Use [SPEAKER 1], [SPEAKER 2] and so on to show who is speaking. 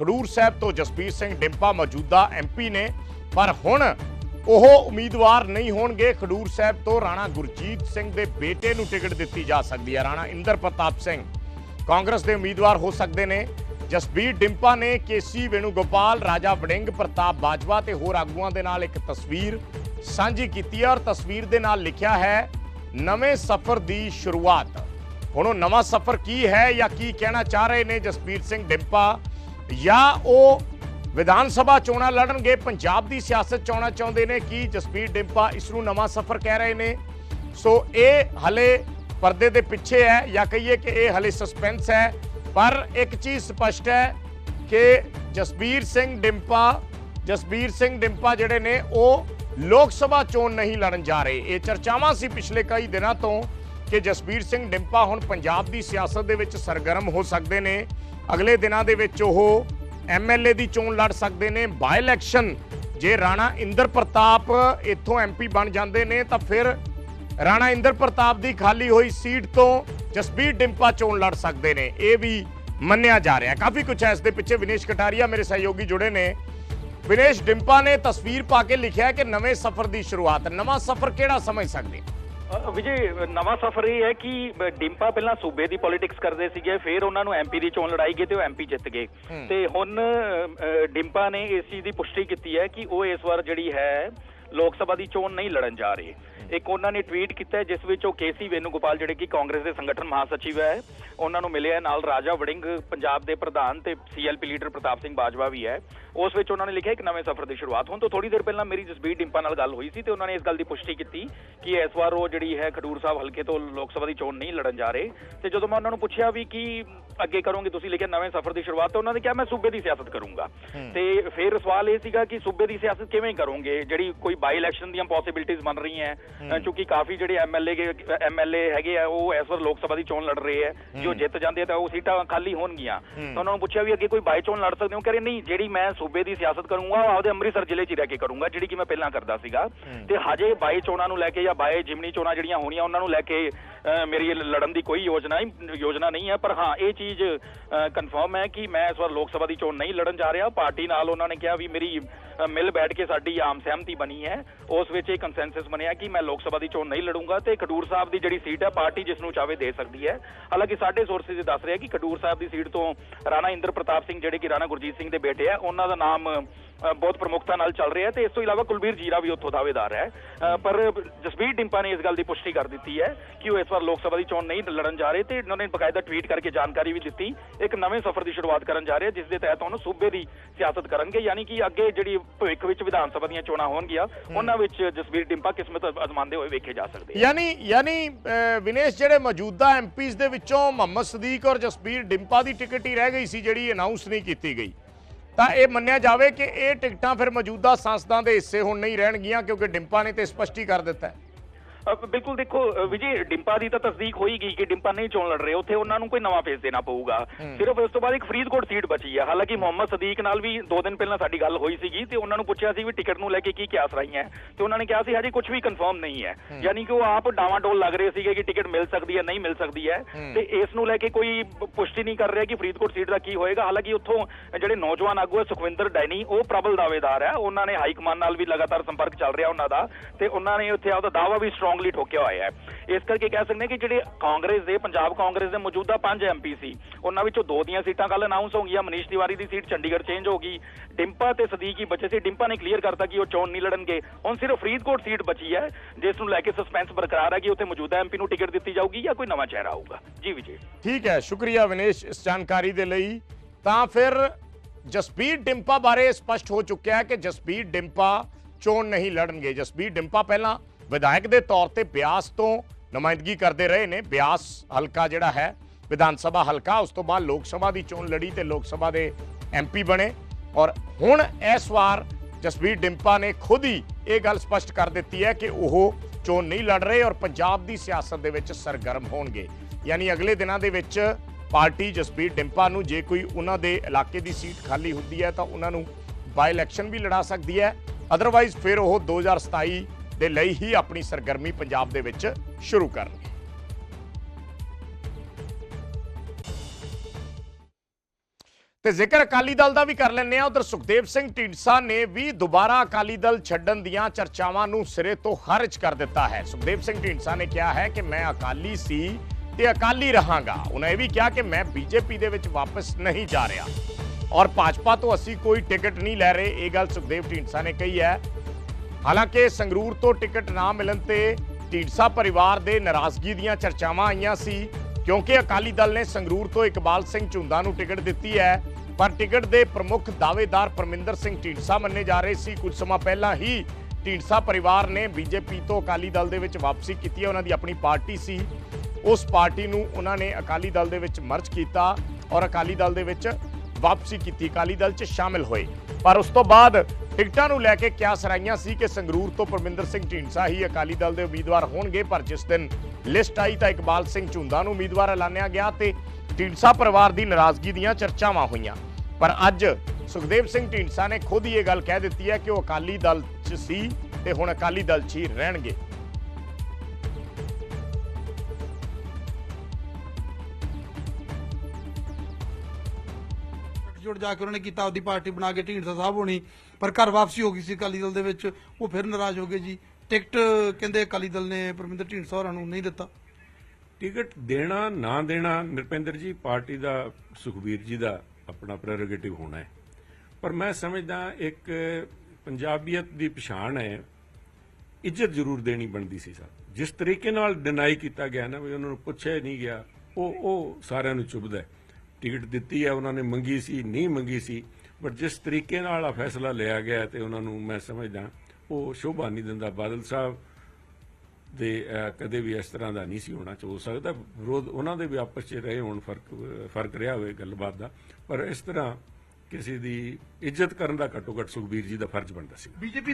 [SPEAKER 1] ਖਡੂਰ ਸਾਹਿਬ ਤੋਂ ਜਸਬੀਰ ਸਿੰਘ ਡਿੰਪਾ ਮੌਜੂਦਾ ਐਮਪੀ ਨੇ, ਪਰ ਹੁਣ ਉਹ ਉਮੀਦਵਾਰ ਨਹੀਂ ਹੋਣਗੇ। ਖਡੂਰ ਸਾਹਿਬ ਤੋਂ ਰਾਣਾ ਗੁਰਜੀਤ ਸਿੰਘ ਦੇ ਬੇਟੇ ਨੂੰ ਟਿਕਟ ਦਿੱਤੀ ਜਾ ਸਕਦੀ ਹੈ। ਰਾਣਾ ਇੰਦਰ ਪ੍ਰਤਾਪ ਸਿੰਘ ਕਾਂਗਰਸ ਦੇ ਉਮੀਦਵਾਰ ਹੋ ਸਕਦੇ ਨੇ। ਜਸਬੀਰ ਡਿੰਪਾ ਨੇ ਕੇਸੀ ਵੇਣੂਗੋਪਾਲ, ਰਾਜਾ ਵੜਿੰਗ ਪ੍ਰਤਾਪ ਬਾਜਵਾ ਤੇ ਹੋਰ ਆਗੂਆਂ ਦੇ ਨਾਲ ਇੱਕ ਤਸਵੀਰ ਸਾਂਝੀ ਕੀਤੀ ਹੈ। ਔਰ ਤਸਵੀਰ ਦੇ ਨਾਲ ਲਿਖਿਆ ਹੈ, ਨਵੇਂ ਸਫ਼ਰ ਦੀ ਸ਼ੁਰੂਆਤ। ਹੁਣ ਉਹ ਨਵਾਂ ਸਫ਼ਰ ਕੀ ਹੈ ਜਾਂ ਕੀ ਕਹਿਣਾ ਚਾਹ ਰਹੇ ਨੇ ਜਸਬੀਰ ਸਿੰਘ ਡਿੰਪਾ? ਜਾਂ ਉਹ ਵਿਧਾਨ ਸਭਾ ਚੋਣਾਂ ਲੜਨਗੇ, ਪੰਜਾਬ ਦੀ ਸਿਆਸਤ ਚੋਣਾਂ ਚਾਹੁੰਦੇ ਨੇ ਕੀ? ਜਸਬੀਰ ਡਿੰਪਾ ਇਸ ਨੂੰ ਨਵਾਂ ਸਫ਼ਰ ਕਹਿ ਰਹੇ ਨੇ। ਸੋ ਇਹ ਹਲੇ ਪਰਦੇ ਦੇ ਪਿੱਛੇ ਹੈ ਜਾਂ ਕਹੀਏ ਕਿ ਇਹ ਹਲੇ ਸਸਪੈਂਸ ਹੈ। ਪਰ ਇੱਕ ਚੀਜ਼ ਸਪਸ਼ਟ ਹੈ ਕਿ ਜਸਬੀਰ ਸਿੰਘ ਡਿੰਪਾ, ਜਸਬੀਰ ਸਿੰਘ ਡਿੰਪਾ ਜਿਹੜੇ ਨੇ, ਉਹ ਲੋਕ ਸਭਾ ਚੋਣ ਨਹੀਂ ਲੜਨ ਜਾ ਰਹੇ। ਇਹ ਚਰਚਾਵਾਂ ਸੀ ਪਿਛਲੇ ਕਈ ਦਿਨਾਂ ਤੋਂ ਕਿ ਜਸਬੀਰ ਸਿੰਘ ਡਿੰਪਾ ਹੁਣ ਪੰਜਾਬ ਦੀ ਸਿਆਸਤ ਦੇ ਵਿੱਚ ਸਰਗਰਮ ਹੋ ਸਕਦੇ ਨੇ। ਅਗਲੇ ਦਿਨਾਂ ਦੇ ਵਿੱਚ ਉਹ ਐਮਐਲਏ ਦੀ ਚੋਣ ਲੜ ਸਕਦੇ ਨੇ। ਬਾਈ ਇਲੈਕਸ਼ਨ ਜੇ ਰਾਣਾ ਇੰਦਰ ਪ੍ਰਤਾਪ ਇੱਥੋਂ ਐਮਪੀ ਬਣ ਜਾਂਦੇ ਨੇ, ਤਾਂ ਫਿਰ ਰਾਣਾ ਇੰਦਰ ਪ੍ਰਤਾਪ ਦੀ ਖਾਲੀ ਹੋਈ ਸੀਟ ਤੋਂ ਜਸਬੀਰ ਡਿੰਪਾ ਚੋਣ ਲੜ ਸਕਦੇ ਨੇ। ਇਹ ਵੀ ਮੰਨਿਆ ਜਾ ਰਿਹਾ। ਕਾਫੀ ਕੁਝ ਹੈ ਇਸ ਦੇ ਪਿੱਛੇ। ਵਿਨੇਸ਼ ਕਟਾਰੀਆ ਮੇਰੇ ਸਹਿਯੋਗੀ ਜੁੜੇ ਨੇ। ਵਿਨੇਸ਼ ਡਿੰਪਾ ਨੇ ਤਸਵੀਰ ਪਾ ਕੇ ਲਿਖਿਆ ਕਿ ਨਵੇਂ ਸਫ਼ਰ ਦੀ ਸ਼ੁਰੂਆਤ। ਨਵਾਂ ਸਫ਼ਰ ਕਿਹੜਾ ਸਮਝ ਸਕਦੇ?
[SPEAKER 2] ਵਿਜੇ ਨਵਾਂ ਸਫ਼ਰ ਇਹ ਹੈ ਕਿ ਡਿੰਪਾ ਪਹਿਲਾਂ ਸੂਬੇ ਦੀ ਪੋਲਿਟਿਕਸ ਕਰਦੇ ਸੀਗੇ ਫਿਰ ਉਹਨਾਂ ਨੂੰ ਐਮਪੀ ਦੀ ਚੋਣ ਲੜਾਈ ਗਏ ਤੇ ਉਹ ਐਮਪੀ ਜਿੱਤ ਗਏ। ਤੇ ਹੁਣ ਡਿੰਪਾ ਨੇ ਇਸ ਚੀਜ਼ ਦੀ ਪੁਸ਼ਟੀ ਕੀਤੀ ਹੈ ਕਿ ਉਹ ਇਸ ਵਾਰ ਜਿਹੜੀ ਹੈ ਲੋਕ ਸਭਾ ਦੀ ਚੋਣ ਨਹੀਂ ਲੜਨ ਜਾ ਰਹੇ। ਇੱਕ ਉਹਨਾਂ ਨੇ ਟਵੀਟ ਕੀਤਾ ਜਿਸ ਵਿੱਚ ਉਹ ਕੇਸੀ ਵੇਨੂਗੋਪਾਲ ਜਿਹੜੇ ਕਿ ਕਾਂਗਰਸ ਦੇ ਸੰਗਠਨ ਮਹਾਸਚਿਵ ਹੈ, ਉਹਨਾਂ ਨੂੰ ਮਿਲਿਆ ਨਾਲ ਰਾਜਾ ਵੜਿੰਗ ਪੰਜਾਬ ਦੇ ਪ੍ਰਧਾਨ ਤੇ ਸੀਐਲਪੀ ਲੀਡਰ ਪ੍ਰਤਾਪ ਸਿੰਘ ਬਾਜਵਾ ਵੀ ਹੈ। ਉਸ ਵਿੱਚ ਉਹਨਾਂ ਨੇ ਲਿਖਿਆ ਇੱਕ ਨਵੇਂ ਸਫ਼ਰ ਦੀ ਸ਼ੁਰੂਆਤ ਹੁਣ ਤੋਂ ਥੋੜੀ ਦੇਰ ਪਹਿਲਾਂ ਮੇਰੀ ਜਸਬੀਰ ਡਿੰਪਾ ਨਾਲ ਗੱਲ ਹੋਈ ਸੀ ਤੇ ਉਹਨਾਂ ਨੇ ਇਸ ਗੱਲ ਦੀ ਪੁਸ਼ਟੀ ਕੀਤੀ ਕਿ ਇਸ ਵਾਰ ਉਹ ਜਿਹੜੀ ਹੈ ਖਡੂਰ ਸਾਹਿਬ ਹਲਕੇ ਤੋਂ ਲੋਕ ਸਭਾ ਦੀ ਚੋਣ ਨਹੀਂ ਲੜਨ ਜਾ ਰਹੇ। ਤੇ ਜਦੋਂ ਮੈਂ ਉਹਨਾਂ ਨੂੰ ਪੁੱਛਿਆ ਵੀ ਕਿ ਅੱਗੇ ਕਰੋਗੇ ਤੁਸੀਂ ਲਿਖਿਆ ਨਵੇਂ ਸਫ਼ਰ ਦੀ ਸ਼ੁਰੂਆਤ ਤੇ ਉਹਨਾਂ ਨੇ ਕਿਹਾ ਮੈਂ ਸੂਬੇ ਦੀ ਸਿਆਸਤ ਕਰੂੰਗਾ। ਤੇ ਫਿਰ ਸਵਾਲ ਇਹ ਸੀਗਾ ਕਿ ਸੂਬੇ ਦੀ ਸਿਆਸਤ ਕਿਵੇਂ ਕਰੋਗੇ? ਜਿਹੜੀ ਕੋਈ ਬਾਈ ਇਲੈਕਸ਼ਨ ਦੀਆਂ ਪੋਸਿਬਿਲਿਟੀਆਂ ਬਣ ਰਹੀਆਂ ਅ, ਕਿਉਂਕਿ ਕਾਫੀ ਜਿਹੜੇ ਐਮਐਲਏ ਐਮਐਲਏ ਹੈਗੇ ਆ ਉਹ ਇਸ ਵਾਰ ਲੋਕ ਸਭਾ ਦੀ ਚੋਣ ਲੜ ਰਹੇ ਆ ਜੋ ਜਿੱਤ ਜਾਂਦੇ ਤਾਂ ਉਹ ਸੀਟਾਂ ਖਾਲੀ ਹੋਣਗੀਆਂ। ਤਾਂ ਉਹਨਾਂ ਨੂੰ ਪੁੱਛਿਆ ਵੀ ਅੱਗੇ ਕੋਈ ਬਾਈ ਚੋਣ ਲੜ ਸਕਦੇ ਹੋ? ਕਹ ਰਹੇ ਨਹੀਂ ਜਿਹੜੀ ਮੈਂ ਸੂਬੇ ਦੀ ਸਿਆਸਤ ਕਰੂੰਗਾ ਉਹ ਆਪਦੇ ਅੰਮ੍ਰਿਤਸਰ ਜ਼ਿਲ੍ਹੇ 'ਚ ਹੀ ਰਹਿ ਕੇ ਕਰੂੰਗਾ ਜਿਹੜੀ ਕਿ ਮੈਂ ਪਹਿਲਾਂ ਕਰਦਾ ਸੀਗਾ। ਤੇ ਹਜੇ ਬਾਈ ਚੋਣਾਂ ਨੂੰ ਲੈ ਕੇ ਜਾਂ ਬਾਈ ਜਿਮਨੀ ਚੋਣਾਂ ਜਿਹੜੀਆਂ ਹੋਣੀਆਂ ਉਹਨਾਂ ਨੂੰ ਲੈ ਕੇ ਮੇਰੀ ਲੜਨ ਦੀ ਕੋਈ ਯੋਜਨਾ ਯੋਜਨਾ ਨਹੀਂ ਹੈ, ਪਰ ਹਾਂ, ਇਹ ਚੀਜ਼ ਕਨਫਰਮ ਹੈ ਕਿ ਮੈਂ ਇਸ ਵਾਰ ਲੋਕ ਸਭਾ ਦੀ ਚੋਣ ਨਹੀਂ ਲੜਨ ਜਾ ਰਿਹਾ। ਪਾਰਟੀ ਨਾਲ ਉਹਨਾਂ ਨੇ ਕਿਹਾ ਵੀ ਮੇਰੀ ਮਿਲ ਬੈਠ ਕੇ ਸਾਡੀ ਆਮ ਸਹਿਮਤੀ ਬਣੀ ਹੈ। ਉਸ ਵਿੱਚ ਇਹ ਕੰਸੈਂਸਸ ਬਣਿਆ ਕਿ ਮੈਂ ਲੋਕ ਸਭਾ ਦੀ ਚੋਣ ਨਹੀਂ ਲੜੂੰਗਾ ਤੇ ਖਡੂਰ ਸਾਹਿਬ ਦੀ ਜਿਹੜੀ ਸੀਟ ਹੈ, ਪਾਰਟੀ ਜਿਸ ਨੂੰ ਚਾਹੇ ਦੇ ਸਕਦੀ ਹੈ। ਹਾਲਾਂਕਿ ਸਾਡੇ ਸੋਰਸਿਸ ਦੱਸ ਰਿਹਾ ਕਿ ਖਡੂਰ ਸਾਹਿਬ ਦੀ ਸੀਟ ਤੋਂ ਰਾਣਾ ਇੰਦਰ ਪ੍ਰਤਾਪ ਸਿੰਘ, ਜਿਹੜੇ ਕਿ ਰਾਣਾ ਗੁਰਜੀਤ ਸਿੰਘ ਦੇ ਬੇਟੇ ਆ, ਉਹਨਾਂ ਦਾ ਨਾਮ ਬਹੁਤ ਪ੍ਰਮੁਖਤਾ ਨਾਲ ਚੱਲ ਰਿਹਾ ਤੇ ਇਸ ਤੋਂ ਇਲਾਵਾ ਕੁਲਬੀਰ ਜੀਰਾ ਵੀ ਉੱਥੋਂ ਦਾਅਵੇਦਾਰ ਹੈ। ਪਰ ਜਸਬੀਰ ਡਿੰਪਾ ਨੇ ਇਸ ਗੱਲ ਦੀ ਪੁਸ਼ਟੀ ਕਰ ਦਿੱਤੀ ਹੈ ਕਿ ਉਹ ਇਸ ਵਾਰ ਲੋਕ ਸਭਾ ਦੀ ਚੋਣ ਨਹੀਂ ਲੜਨ ਜਾ ਰਹੇ ਤੇ ਉਹਨਾਂ ਨੇ ਬਕਾਇਦਾ ਟਵੀਟ ਕਰਕੇ ਜਾਣਕਾਰੀ ਵੀ ਦਿੱਤੀ। ਇੱਕ ਨਵੇਂ ਸਫ਼ਰ ਦੀ ਸ਼ੁਰੂਆਤ ਕਰਨ ਜਾ ਰਹੇ ਜਿਸ ਦੇ ਤਹਿਤ ਉਹਨੂੰ ਸੂਬੇ ਦੀ ਸਿਆਸਤ ਕਰਨਗੇ। ਯਾਨੀ ਕਿ ਅੱਗੇ ਜਿਹੜੀ ਭਵਿੱਖ ਵਿੱਚ ਵਿਧਾਨ ਸਭਾ ਦੀਆਂ ਚੋਣਾਂ ਹੋਣਗੀਆਂ ਉਹਨਾਂ ਵਿੱਚ ਜਸਬੀਰ ਡਿੰਪਾ ਕਿਸਮਤ ਅਜ਼ਮਾਉਂਦੇ ਹੋਏ ਵੇਖੇ ਜਾ ਸਕਦੇ
[SPEAKER 1] ਯਾਨੀ ਯਾਨੀ ਵਿਨੇਸ਼ ਜਿਹੜੇ ਮੌਜੂਦਾ ਐਮਪੀਜ਼ ਦੇ ਵਿੱਚੋਂ ਮੁਹੰਮਦ ਸਦੀਕ ਔਰ ਜਸਬੀਰ ਡਿੰਪਾ ਦੀ ਟਿਕਟ ਹੀ ਰਹਿ ਗਈ ਸੀ ਜਿਹੜੀ ਅਨਾਉਂਸ ਨਹੀਂ ਕੀਤੀ ਗਈ। ਤਾਂ ਇਹ ਮੰਨਿਆ ਜਾਵੇ ਕਿ ਇਹ ਟਿਕਟਾਂ ਫਿਰ ਮੌਜੂਦਾ ਸੰਸਦਾਂ ਦੇ ਹਿੱਸੇ ਹੁਣ ਨਹੀਂ ਰਹਿਣਗੀਆਂ ਕਿਉਂਕਿ ਡਿੰਪਾ ਨੇ ਤੇ ਸਪਸ਼ਟੀ ਕਰ ਦਿੱਤਾ ਹੈ।
[SPEAKER 2] ਬਿਲਕੁਲ ਦੇਖੋ ਵਿਜੇ ਡਿੰਪਾ ਦੀ ਤਾਂ ਤਸਦੀਕ ਹੋਈ ਗਈ ਕਿ ਡਿੰਪਾ ਨਹੀਂ ਚੋਣ ਲੜ ਰਹੇ। ਉੱਥੇ ਉਹਨਾਂ ਨੂੰ ਕੋਈ ਨਵਾਂ ਫੇਸ ਦੇਣਾ ਪਊਗਾ। ਸਿਰਫ ਉਸ ਤੋਂ ਬਾਅਦ ਇੱਕ ਫਰੀਦਕੋਟ ਸੀਟ ਬਚੀ ਹੈ ਹਾਲਾਂਕਿ ਮੁਹੰਮਦ ਸਦੀਕ ਨਾਲ ਵੀ ਦੋ ਦਿਨ ਪਹਿਲਾਂ ਸਾਡੀ ਗੱਲ ਹੋਈ ਸੀਗੀ ਤੇ ਉਹਨਾਂ ਨੂੰ ਪੁੱਛਿਆ ਸੀ ਵੀ ਟਿਕਟ ਨੂੰ ਲੈ ਕੇ ਕੀ ਕਿਆਸ ਰਹੀ ਹੈ ਤੇ ਉਹਨਾਂ ਨੇ ਕਿਹਾ ਸੀ ਹਜੇ ਕੁਝ ਵੀ ਕਨਫਰਮ ਨਹੀਂ ਹੈ। ਯਾਨੀ ਕਿ ਉਹ ਆਪ ਡਾਵਾਂਡੋਲ ਲੱਗ ਰਹੇ ਸੀਗੇ ਕਿ ਟਿਕਟ ਮਿਲ ਸਕਦੀ ਹੈ ਨਹੀਂ ਮਿਲ ਸਕਦੀ ਹੈ। ਤੇ ਇਸ ਨੂੰ ਲੈ ਕੇ ਕੋਈ ਪੁਸ਼ਟੀ ਨਹੀਂ ਕਰ ਰਿਹਾ ਕਿ ਫਰੀਦਕੋਟ ਸੀਟ ਦਾ ਕੀ ਹੋਏਗਾ। ਹਾਲਾਂਕਿ ਉੱਥੋਂ ਜਿਹੜੇ ਨੌਜਵਾਨ ਆਗੂ ਹੈ ਸੁਖਵਿੰਦਰ ਡੈਨੀ ਉਹ ਪ੍ਰਬਲ ਦਾਅਵੇਦਾਰ ਹੈ। ਉਹਨਾਂ ਨੇ ਹਾਈ ਕਮਾਨ ਨਾਲ ਵੀ ਲਗਾਤਾਰ ਸੰਪਰਕ ਚੱਲ ਰਿਹਾ ਉਹਨਾਂ ਦਾ। ਤੇ ਉਹਨਾਂ ਨੇ ਉੱਥੇ ਆਪਦਾ ਦਾਅਵਾ ਵੀ ਸਟਰੋਂਗਲੀ ਠੋਕਿਆ ਹੋਇਆ ਹੈ। ਇਸ ਕਰਕੇ ਕਹਿ ਸਕਦੇ ਹਾਂ ਕਿ ਜਿਹੜੇ ਕਾਂਗਰਸ ਦੇ, ਪੰਜਾਬ ਕਾਂਗਰਸ ਦੇ ਮੌਜੂਦਾ ਪੰਜ ਐਮਪੀ ਸੀ, ਉਹਨਾਂ ਵਿੱਚੋਂ ਦੋ ਦੀਆਂ ਸੀਟਾਂ ਕੱਲ ਅਨਾਉਂਸ ਹੋ ਗਈਆਂ। ਮਨੀਸ਼ ਤਿਵਾਰੀ ਦੀ ਸੀਟ ਚੰਡੀਗੜ੍ਹ ਚੇਂਜ ਹੋ ਗਈ। ਡਿੰਪਾ ਤੇ ਸਦੀਕ ਹੀ ਬਚੇ ਸੀ। ਡਿੰਪਾ ਨੇ ਕਲੀਅਰ ਕਰਤਾ ਕਿ ਉਹ ਚੋਣ ਨਹੀਂ ਲੜਨਗੇ। ਹੁਣ ਸਿਰਫ ਫਰੀਦਕੋਟ ਸੀਟ ਬਚੀ ਹੈ, ਜਿਸ ਨੂੰ ਲੈ ਕੇ ਸਸਪੈਂਸ ਬਰਕਰਾਰ ਹੈ ਕਿ ਉੱਥੇ ਮੌਜੂਦਾ ਐਮਪੀ ਨੂੰ ਟਿਕਟ ਦਿੱਤੀ ਜਾਊਗੀ ਜਾਂ ਕੋਈ ਨਵਾਂ ਚਿਹਰਾ ਆਊਗਾ। ਜੀ ਵਿਜੇ।
[SPEAKER 1] ਠੀਕ ਹੈ, ਸ਼ੁਕਰੀਆ ਵਿਨੇਸ਼ ਇਸ ਜਾਣਕਾਰੀ ਦੇ ਲਈ। ਤਾਂ ਫਿਰ ਜਸਬੀਰ ਡਿੰਪਾ ਬਾਰੇ ਸਪਸ਼ਟ ਹੋ ਚੁੱਕਿਆ ਹੈ ਕਿ ਜਸਬੀਰ ਡਿੰਪਾ ਚੋਣ ਨਹੀਂ ਲੜਨਗੇ। ਜਸਬੀਰ ਡਿੰਪਾ ਪਹਿਲਾਂ ਵਿਧਾਇਕ ਦੇ ਤੌਰ ਤੇ ਬਿਆਸ ਤੋਂ ਨੁਮਾਇੰਦਗੀ ਕਰਦੇ ਰਹੇ ਨੇ। ਬਿਆਸ ਹਲਕਾ ਜਿਹੜਾ ਹੈ, ਵਿਧਾਨ ਸਭਾ ਹਲਕਾ, ਉਸ ਤੋਂ ਬਾਅਦ ਲੋਕ ਸਭਾ ਦੀ ਚੋਣ ਲੜੀ ਤੇ ਲੋਕ ਸਭਾ ਦੇ ਐਮਪੀ ਬਣੇ। ਔਰ ਹੁਣ ਇਸ ਵਾਰ ਜਸਬੀਰ ਡਿੰਪਾ ਨੇ ਖੁਦ ਹੀ ਇਹ ਗੱਲ ਸਪਸ਼ਟ ਕਰ ਦਿੱਤੀ ਹੈ ਕਿ ਉਹ ਚੋਣ ਨਹੀਂ ਲੜ ਰਹੇ ਔਰ ਪੰਜਾਬ ਦੀ ਸਿਆਸਤ ਦੇ ਵਿੱਚ ਸਰਗਰਮ ਹੋਣਗੇ। ਯਾਨੀ ਅਗਲੇ ਦਿਨਾਂ ਦੇ ਵਿੱਚ ਪਾਰਟੀ ਜਸਬੀਰ ਡਿੰਪਾ ਨੂੰ ਜੇ ਕੋਈ ਉਹਨਾਂ ਦੇ ਇਲਾਕੇ ਦੀ ਸੀਟ ਖਾਲੀ ਹੁੰਦੀ ਹੈ ਤਾਂ ਉਹਨਾਂ ਨੂੰ ਬਾਈ ਇਲੈਕਸ਼ਨ ਵੀ ਲੜਾ ਸਕਦੀ ਹੈ। ਅਦਰਵਾਈਜ਼ ਫਿਰ ਉਹ 2027 ਦੇ ਲਈ ਹੀ ਆਪਣੀ ਸਰਗਰਮੀ ਪੰਜਾਬ ਦੇ ਵਿੱਚ ਸ਼ੁਰੂ ਕਰਨਗੇ ਤੇ ਜ਼ਿਕਰ ਅਕਾਲੀ ਦਲ ਦਾ ਵੀ ਕਰ ਲੈਂਦੇ ਆ ਉਧਰ ਸੁਖਦੇਵ ਸਿੰਘ ਢੀਂਡਸਾ ਨੇ ਵੀ ਦੁਬਾਰਾ ਅਕਾਲੀ ਦਲ ਛੱਡਣ ਦੀਆਂ ਚਰਚਾਵਾਂ ਨੂੰ ਸਿਰੇ ਤੋਂ ਖਾਰਜ ਕਰ ਦਿੱਤਾ ਹੈ। ਸੁਖਦੇਵ ਸਿੰਘ ਢੀਂਡਸਾ ਨੇ ਕਿਹਾ ਹੈ ਕਿ ਮੈਂ ਅਕਾਲੀ ਸੀ ਤੇ ਅਕਾਲੀ ਰਹਾਂਗਾ। ਉਹਨਾਂ ਇਹ ਵੀ ਕਿਹਾ ਕਿ ਮੈਂ ਬੀਜੇਪੀ ਦੇ ਵਿੱਚ ਵਾਪਸ ਨਹੀਂ ਜਾ ਰਿਹਾ। ਔਰ ਭਾਜਪਾ ਤੋਂ ਅਸੀਂ ਕੋਈ ਟਿਕਟ ਨਹੀਂ ਲੈ ਰਹੇ, ਇਹ ਗੱਲ ਸੁਖਦੇਵ ਢੀਂਡਸਾ ਨੇ ਕਹੀ ਹੈ। ਹਾਲਾਂਕਿ ਸੰਗਰੂਰ ਤੋਂ ਟਿਕਟ ਨਾ ਮਿਲਣ ਤੇ ਢੀਂਡਸਾ ਪਰਿਵਾਰ ਦੇ ਨਾਰਾਜ਼ਗੀ ਦੀਆਂ ਚਰਚਾਵਾਂ ਆਈਆਂ ਸੀ, ਕਿਉਂਕਿ ਅਕਾਲੀ ਦਲ ਨੇ ਸੰਗਰੂਰ ਤੋਂ ਇਕਬਾਲ ਸਿੰਘ ਝੁੰਦਾ ਨੂੰ ਟਿਕਟ ਦਿੱਤੀ ਹੈ, ਪਰ ਟਿਕਟ ਦੇ ਪ੍ਰਮੁੱਖ ਦਾਅਵੇਦਾਰ ਪਰਮਿੰਦਰ ਸਿੰਘ ਢੀਂਡਸਾ ਮੰਨੇ ਜਾ ਰਹੇ ਸੀ। ਕੁਝ ਸਮਾਂ ਪਹਿਲਾਂ ਹੀ ਢੀਂਡਸਾ ਪਰਿਵਾਰ ਨੇ ਬੀਜੇਪੀ ਤੋਂ ਅਕਾਲੀ ਦਲ ਦੇ ਵਿੱਚ ਵਾਪਸੀ ਕੀਤੀ ਹੈ, ਉਹਨਾਂ ਦੀ ਆਪਣੀ ਪਾਰਟੀ ਸੀ। ਉਸ ਪਾਰਟੀ ਨੂੰ ਉਹਨਾਂ ਨੇ ਅਕਾਲੀ ਦਲ ਦੇ ਵਿੱਚ ਮਰਜ ਕੀਤਾ ਔਰ ਅਕਾਲੀ ਦਲ ਦੇ ਵਿੱਚ ਵਾਪਸੀ ਕੀਤੀ। ਅਕਾਲੀ ਦਲ 'ਚ ਸ਼ਾਮਿਲ ਹੋਏ। ਪਰ ਉਸ ਤੋਂ ਬਾਅਦ ਟਿਕਟਾਂ ਨੂੰ ਲੈ ਕੇ ਕਿਆ ਸਰਾਈਆਂ ਸੀ ਕਿ ਸੰਗਰੂਰ ਤੋਂ ਪਰਮਿੰਦਰ ਸਿੰਘ ਢੀਂਡਸਾ ਹੀ ਅਕਾਲੀ ਦਲ ਦੇ ਉਮੀਦਵਾਰ ਹੋਣਗੇ, ਪਰ ਜਿਸ ਦਿਨ ਲਿਸਟ ਆਈ ਤਾਂ ਇਕਬਾਲ ਸਿੰਘ ਝੁੰਦਾ ਨੂੰ ਉਮੀਦਵਾਰ ਐਲਾਨਿਆ ਗਿਆ ਤੇ ਢੀਂਡਸਾ ਪਰਿਵਾਰ ਦੀ ਨਾਰਾਜ਼ਗੀ ਦੀਆਂ ਚਰਚਾਵਾਂ ਹੋਈਆਂ। ਪਰ ਅੱਜ ਸੁਖਦੇਵ ਸਿੰਘ ਢੀਂਡਸਾ ਨੇ ਖੁਦ ਹੀ ਇਹ ਗੱਲ ਕਹਿ ਦਿੱਤੀ ਹੈ ਕਿ ਉਹ ਅਕਾਲੀ ਦਲ 'ਚ ਸੀ ਤੇ ਹੁਣ ਅਕਾਲੀ ਦਲ 'ਚ ਹੀ ਰਹਿਣਗੇ।
[SPEAKER 3] ਜੁੜ ਜਾ ਕੇ ਉਹਨਾਂ ਨੇ ਕੀਤਾ, ਆਪਦੀ ਪਾਰਟੀ ਬਣਾ ਕੇ ਢੀਂਡਸਾ ਸਾਹਿਬ ਹੋਣੀ, ਪਰ ਘਰ ਵਾਪਸੀ ਹੋ ਗਈ ਸੀ ਅਕਾਲੀ ਦਲ ਦੇ ਵਿੱਚ, ਉਹ ਫਿਰ ਨਾਰਾਜ਼ ਹੋ ਗਏ ਜੀ। ਟਿਕਟ ਕਹਿੰਦੇ ਅਕਾਲੀ ਦਲ ਨੇ ਪਰਮਿੰਦਰ ਢੀਂਡਸਾ ਹੋਰਾਂ ਨੂੰ ਨਹੀਂ ਦਿੱਤਾ।
[SPEAKER 4] ਟਿਕਟ ਦੇਣਾ, ਨਾ ਦੇਣਾ, ਨਿਰਪਿੰਦਰ ਜੀ, ਪਾਰਟੀ ਦਾ, ਸੁਖਬੀਰ ਜੀ ਦਾ ਆਪਣਾ ਪ੍ਰੈਰੋਗੇਟਿਵ ਹੋਣਾ ਹੈ। ਪਰ ਮੈਂ ਸਮਝਦਾ ਇੱਕ ਪੰਜਾਬੀਅਤ ਦੀ ਪਛਾਣ ਹੈ, ਇੱਜ਼ਤ ਜ਼ਰੂਰ ਦੇਣੀ ਬਣਦੀ ਸੀ ਸਰ। ਜਿਸ ਤਰੀਕੇ ਨਾਲ ਡਿਨਾਈ ਕੀਤਾ ਗਿਆ ਨਾ, ਵੀ ਉਹਨਾਂ ਨੂੰ ਪੁੱਛਿਆ ਨਹੀਂ ਗਿਆ, ਉਹ ਉਹ ਸਾਰਿਆਂ ਨੂੰ ਚੁਭਦਾ ਹੈ। ਟਿਕਟ ਦਿੱਤੀ ਹੈ ਉਹਨਾਂ ਨੇ ਮੰਗੀ ਸੀ, ਨਹੀਂ ਮੰਗੀ ਸੀ। ਬਟ ਜਿਸ ਤਰੀਕੇ ਨਾਲ ਆ ਫੈਸਲਾ ਲਿਆ ਗਿਆ ਤੇ ਉਹਨਾਂ ਨੂੰ ਮੈਂ ਸਮਝਦਾ, ਉਹ ਸ਼ੋਭਾ ਨਹੀਂ ਦਿੰਦਾ। ਬਾਦਲ ਸਾਹਿਬ ਦੇ ਕਦੇ ਵੀ ਇਸ ਤਰ੍ਹਾਂ ਦਾ ਨਹੀਂ ਸੀ ਹੋਣਾ ਚ ਹੋ ਸਕਦਾ। ਵਿਰੋਧ, ਉਹਨਾਂ ਦੇ ਵੀ ਆਪਸ 'ਚ ਰਹੇ ਹੋਣ, ਫ਼ਰਕ ਫ਼ਰਕ ਰਿਹਾ ਹੋਵੇ ਗੱਲਬਾਤ ਦਾ। ਪਰ ਇਸ ਤਰ੍ਹਾਂ ਕਿਸੇ ਦੀ ਇੱਜ਼ਤ ਕਰਨ ਦਾ ਘੱਟੋ ਘੱਟ ਸੁਖਬੀਰ ਜੀ ਦਾ ਫਰਜ਼ ਬਣਦਾ ਸੀ।
[SPEAKER 3] ਬੀਜੇਪੀ